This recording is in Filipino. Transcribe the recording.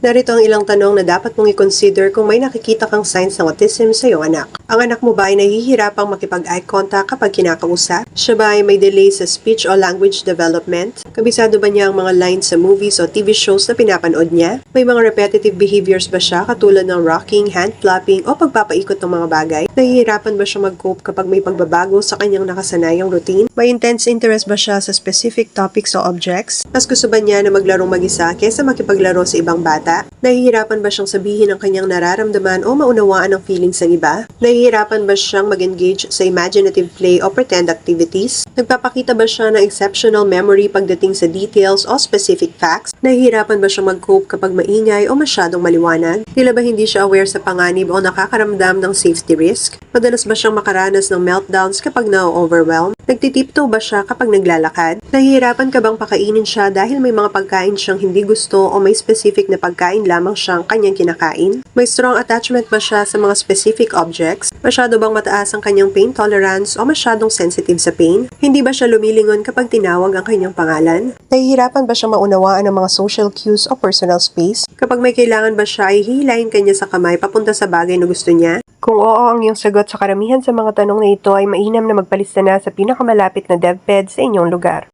Narito ang ilang tanong na dapat mong i-consider kung may nakikita kang signs ng autism sa iyong anak. Ang anak mo ba ay nahihirapang makipag-eye contact kapag kinakausap? Siya ba ay may delay sa speech o language development? Kabisado ba niya ang mga lines sa movies o TV shows na pinapanood niya? May mga repetitive behaviors ba siya katulad ng rocking, hand flapping o pagpapaikot ng mga bagay? Nahihirapan ba siya mag-cope kapag may pagbabago sa kanyang nakasanayang routine? May intense interest ba siya sa specific topics o objects? Mas gusto ba niya na maglarong mag-isa kesa makipaglaro sa ibang bata? Nahihirapan ba siyang sabihin ang kanyang nararamdaman o maunawaan ang feelings ng iba? Nahihirapan ba siyang mag-engage sa imaginative play o pretend activities? Nagpapakita ba siya ng exceptional memory pagdating sa details o specific facts? Nahihirapan ba siyang mag-cope kapag maingay o masyadong maliwanag? Tila ba hindi siya aware sa panganib o nakakaramdam ng safety risk? Madalas ba siyang makaranas ng meltdowns kapag na-overwhelm? Nagtitiptoe ba siya kapag naglalakad? Nahihirapan ka bang pakainin siya dahil may mga pagkain siyang hindi gusto o may specific na pagkain lamang siyang kanyang kinakain? May strong attachment ba siya sa mga specific objects? Masyado bang mataas ang kanyang pain tolerance o masyadong sensitive sa pain? Hindi ba siya lumilingon kapag tinawag ang kanyang pangalan? Nahihirapan ba siya maunawaan ang mga social cues o personal space? Kapag may kailangan ba siya ay hihilahin kanya sa kamay papunta sa bagay na gusto niya? Kung oo ang iyong sagot sa karamihan sa mga tanong na ito ay mainam na magpalista na sa pinakamalapit na DevPed sa inyong lugar.